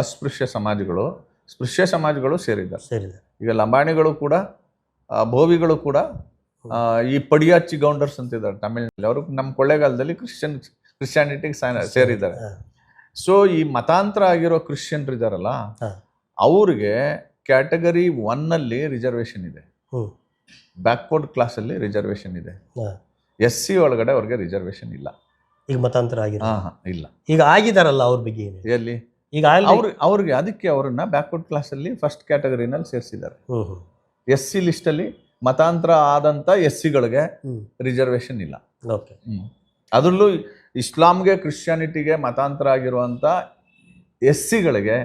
ಅಸ್ಪೃಶ್ಯ ಸಮಾಜಗಳು ಸ್ಪೃಶ್ಯ ಸಮಾಜಗಳು ಸೇರಿದ್ದಾರೆ. ಸೇರಿದೆ ಈಗ ಲಂಬಾಣಿಗಳು ಕೂಡ ಭೋವಿಗಳು ಕೂಡ ಈ ಪಡಿಯಾಚಿ ಗೌಂಡರ್ಸ್ ಅಂತಿದ್ದಾರೆ. ತಮಿಳ್ನಲ್ಲಿ ಅವರು ನಮ್ಮ ಕೊಳ್ಳೇಗಾಲದಲ್ಲಿ ಕ್ರಿಶ್ಚಿಯನ್ ಕ್ರಿಶ್ಚಿಯಾನಿಟಿಗೆ ಸೇರಿದ್ದಾರೆ. ಸೊ ಈ ಮತಾಂತರ ಆಗಿರೋ ಕ್ರಿಶ್ಚಿಯನ್ರು ಇದಾರಲ್ಲ. ಅವ್ರಿಗೆ ಕ್ಯಾಟಗರಿ ಒನ್ನಲ್ಲಿ ರಿಸರ್ವೇಶನ್ ಇದೆ. ಬ್ಯಾಕ್ವರ್ಡ್ ಕ್ಲಾಸಲ್ಲಿ ರಿಸರ್ವೇಶನ್ ಇದೆ. ಎಸ್ ಸಿ ಒಳಗಡೆ ಅವ್ರಿಗೆ ರಿಸರ್ವೇಶನ್ ಇಲ್ಲ. ಈಗ ಮತಾಂತರ ಆಗಿದೆ ಹಾಂ ಹಾ ಇಲ್ಲ. ಈಗ ಆಗಿದಾರಲ್ಲ ಅವ್ರ ಬಗ್ಗೆ ಎಲ್ಲಿ? ಈಗ ಅವ್ರ ಅವ್ರಿಗೆ ಅದಕ್ಕೆ ಅವರನ್ನ ಬ್ಯಾಕ್ವರ್ಡ್ ಕ್ಲಾಸಲ್ಲಿ ಫಸ್ಟ್ ಕ್ಯಾಟಗರಿನಲ್ಲಿ ಸೇರಿಸಿದ್ದಾರೆ. ಎಸ್ ಸಿ ಲಿಸ್ಟಲ್ಲಿ ಮತಾಂತರ ಆದಂಥ ಎಸ್ ಸಿಗಳಿಗೆ ರಿಸರ್ವೇಷನ್ ರಿಸರ್ವೇಶನ್ ಇಲ್ಲ. ಓಕೆ ಅದರಲ್ಲೂ ಇಸ್ಲಾಂಗೆ ಕ್ರಿಶ್ಚಿಯಾನಿಟಿಗೆ ಮತಾಂತರ ಆಗಿರುವಂಥ ಎಸ್ ಸಿಗಳಿಗೆ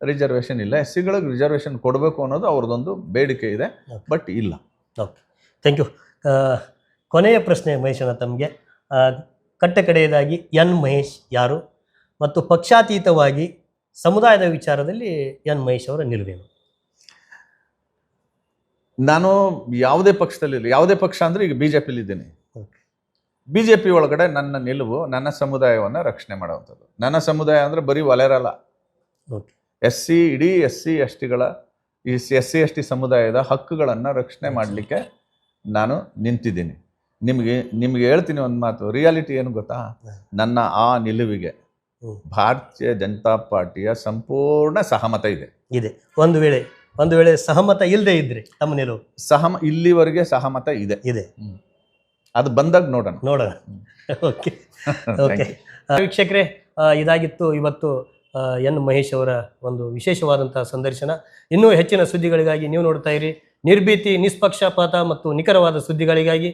ರಿಸರ್ವೇಷನ್ ಇಲ್ಲ. ಎಸ್ ಸಿಗಳಿಗೆ ರಿಸರ್ವೇಷನ್ ಕೊಡಬೇಕು ಅನ್ನೋದು ಅವ್ರದ್ದೊಂದು ಬೇಡಿಕೆ ಇದೆ ಬಟ್ ಇಲ್ಲ. ಓಕೆ ಥ್ಯಾಂಕ್ ಯು ಕೊನೆಯ ಪ್ರಶ್ನೆ ಮಹೇಶನ ತಮಗೆ. ಕಟ್ಟ ಕಡೆಯದಾಗಿ ಎನ್ ಮಹೇಶ್ ಯಾರು ಮತ್ತು ಪಕ್ಷಾತೀತವಾಗಿ ಸಮುದಾಯದ ವಿಚಾರದಲ್ಲಿ ಎನ್ ಮಹೇಶ್ ಅವರ ನಿಲುವೇನು? ನಾನು ಯಾವುದೇ ಪಕ್ಷದಲ್ಲಿ ಯಾವುದೇ ಪಕ್ಷ ಅಂದರೆ ಈಗ ಬಿ ಜೆ ಪಿಲಿದ್ದೀನಿ ಬಿ ಜೆ ಪಿ ಒಳಗಡೆ ನನ್ನ ನಿಲುವು ನನ್ನ ಸಮುದಾಯವನ್ನು ರಕ್ಷಣೆ ಮಾಡುವಂಥದ್ದು. ನನ್ನ ಸಮುದಾಯ ಅಂದರೆ ಬರೀ ವಲಯರಲ್ಲ. ಓಕೆ. ಎಸ್ ಸಿ ಇಡೀ ಎಸ್ ಸಿ ಎಸ್ ಟಿಗಳ ಈ ಎಸ್ ಸಿ ಎಸ್ ಟಿ ಸಮುದಾಯದ ಹಕ್ಕುಗಳನ್ನು ರಕ್ಷಣೆ ಮಾಡಲಿಕ್ಕೆ ನಾನು ನಿಂತಿದ್ದೀನಿ. ನಿಮಗೆ ನಿಮಗೆ ಹೇಳ್ತೀನಿ ಒಂದು ಮಾತು ರಿಯಾಲಿಟಿ ಏನು ಗೊತ್ತಾ? ನನ್ನ ಆ ನಿಲುವಿಗೆ ಭಾರತೀಯ ಜನತಾ ಪಾರ್ಟಿಯ ಸಂಪೂರ್ಣ ಸಹಮತ ಇದೆ. ಇದೆ. ಒಂದು ವೇಳೆ ಒಂದು ವೇಳೆ ಸಹಮತ ಇಲ್ಲದೆ ಇದ್ರೆ ನಮ್ಮ ನಿಲುವು? ಸಹಮ ಇಲ್ಲಿವರೆಗೆ ಸಹಮತ ಇದೆ. ಇದೆ. ಅದು ಬಂದಾಗ ನೋಡೋಣ. ನೋಡೋಣ. ಓಕೆ ಓಕೆ ವೀಕ್ಷಕರೇ ಇದಾಗಿತ್ತು ಇವತ್ತು ಎನ್ ಮಹೇಶ್ ಅವರ ಒಂದು ವಿಶೇಷವಾದಂತಹ ಸಂದರ್ಶನ. ಇನ್ನೂ ಹೆಚ್ಚಿನ ಸುದ್ದಿಗಳಿಗಾಗಿ ನೀವು ನೋಡ್ತಾ ಇರಿ. ನಿರ್ಭೀತಿ ನಿಷ್ಪಕ್ಷಪಾತ ಮತ್ತು ನಿಖರವಾದ ಸುದ್ದಿಗಳಿಗಾಗಿ